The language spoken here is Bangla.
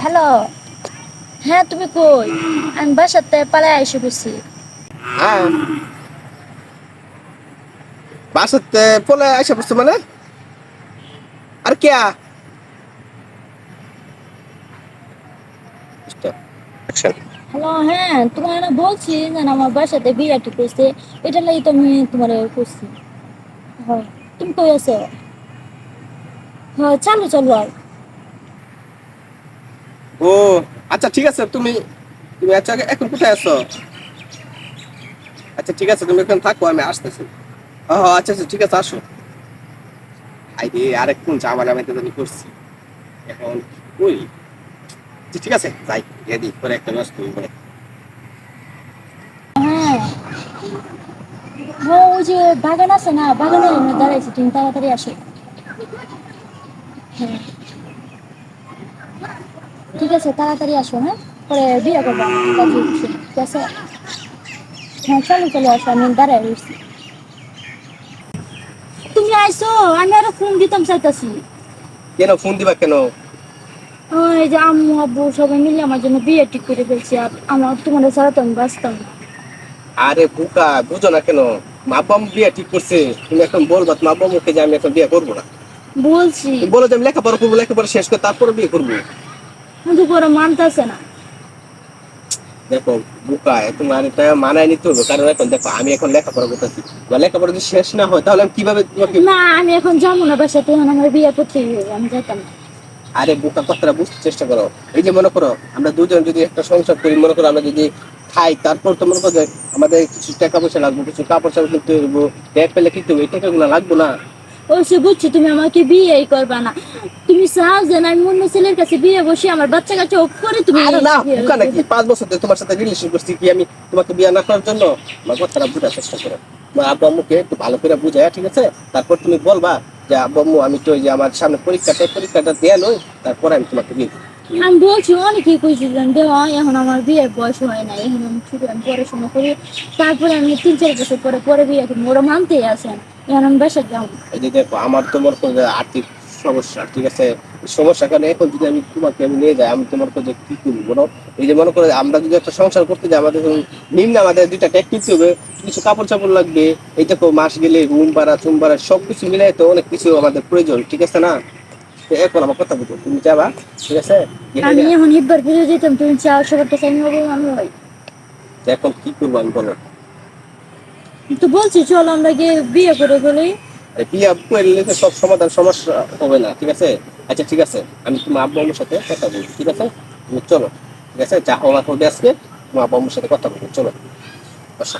হ্যালো। হ্যাঁ তুমি কই? আমি বাসাতে পালায় এসে গেছি। হ্যাঁ। বাসাতে পলে আসা পড়ছে মানে? আর কেয়া হ্যালো হ্যাঁ তোমার বলছি যে আমার বাসাতে বিয়ে ঠিক করছে। এটা লাগি তো আমি তোমার করছি হ্যাঁ তুমি কই আছো? হ্যাঁ চালু চালু আর। ও আচ্ছা ঠিক আছে তুমি তুমি আচ্ছা এখন কোথায় আছো? আচ্ছা ঠিক আছে তুমি এখন থাকো আমি আসতেছি। ও আচ্ছা আচ্ছা ঠিক আছে আসো। আই আইডি আরেকক্ষণ জামালা আমি তো করছি এখন ওই আচ্ছা, ঠিক আছে যাই রেডি করে একটা ব্যস্ত পরে হ্যাঁ। ওই যে বাগান আছে না বাগানের দাঁড়াইছে তুমি তাড়াতাড়ি আসো। হ্যাঁ। ঠিক আছে তাড়াতাড়ি আসো হ্যাঁ? পরে বিয়ে করব। ঠিক আছে? হ্যাঁ চলো চলো আসো আমি দাঁড়াই রয়েছি তুমি আইসো আমি আরও ফোন দিতাম চাইতাছি। কেন ফোন দিবা কেন? ওই যে আম্মু আব্বু সবাই মিলে আমার জন্য বিয়ে ঠিক করে ফেলছি আর আমার তোমার ছাড়া তো আমি বাঁচতাম আরে বুকা বুঝো না কেন? মা বাবা বিয়ে ঠিক করছে তুমি এখন বলবা মা বাবা মুখে যে আমি এখন বিয়ে করব না। বলছি। বলো যে আমি লেখাপড়া করব লেখাপড়া শেষ করে তারপরে বিয়ে করব। কিন্তু পরে মানতেছে না। দেখো বুকা মানায় নিতে হবে কারণ এখন দেখো আমি এখন লেখাপড়া করতেছি। বা লেখাপড়া যদি শেষ না হয় তাহলে আমি কীভাবে তোমাকে না আমি এখন যাব না বাসাতে এখন আমার বিয়ে করতে আমি যেতাম আরে বুকা কথাটা বুঝতে চেষ্টা করো। এই যে মনে করো আমরা দুজন যদি একটা সংসার করি মনে করো আমরা যদি খাই তারপর তো মনে করো আমাদের কিছু টাকা পয়সা লাগবে কিছু কাপড় চাপড় কিনতে হইব ব্যাগ পেলে কিনতে হবে এই টাকাগুলো লাগবে না। ও সে বুঝছি তুমি আমাকে বিয়েই করবা না। তুমি চাও যে আমি অন্য ছেলের কাছে বিয়ে বসে আমার বাচ্চা কাছে করে তুমি আরে না বিয়ে নাকি? পাঁচ বছর ধরে তোমার সাথে রিলেশন করছি কি আমি? তোমাকে বিয়ে না করার জন্য? আমার কথাটা বোঝার চেষ্টা করো। আব্বু আম্মুকে একটু ভালো করে বুঝায় ঠিক আছে? তারপর তুমি বলবা যে আব্বু আম্মু আমি তো যে আমার সামনে পরীক্ষাটা পরীক্ষাটা দেয়া নই তারপরে আমি তোমাকে বিয়ে আমি বলছি অনেকেই কইছিলেন দেহ এখন আমার বিয়ের বয়স হয় না এখন আমি ছোট আমি পড়াশোনা করি তারপরে আমি তিন চার বছর পরে পরে বিয়ে করব। ওরা মানতেই আসেন এই যে দেখো আমার তো মনে আর্থিক সমস্যা ঠিক আছে? সমস্যা কারণে এখন যদি আমি তোমাকে আমি নিয়ে যাই আমি তোমার কাছে কি করব বলো? এই যে মনে করো আমরা যদি একটা সংসার করতে যাই আমাদের নিম্ন আমাদের দুইটা ট্যাগ কিনতে হবে কিছু কাপড় চাপড় লাগবে এই দেখো মাস গেলে রুম ভাড়া চুম ভাড়া সব কিছু মিলাই তো অনেক কিছু আমাদের প্রয়োজন ঠিক আছে না? এখন আমার কথা বুঝো তুমি যাবা ঠিক আছে? আমি এখন হিব্বার ফিরে যেতাম তুমি চাও সবার কাছে আমি হব আমি হই। এখন কি করব আমি বলো? তো বলছি, চল আমরা গিয়ে বিয়ে করে ফেলি। বিয়ে করলে তো সব সমাধান, সমস্যা হবে না, ঠিক আছে? আচ্ছা ঠিক আছে, আমি তোমার আব্বু আম্মুর সাথে কথা বলব ঠিক আছে? চলো, ঠিক আছে? যা হওয়া হবে আজকে, তোমার আব্বু আম্মুর সাথে কথা বলব চলো। বসো।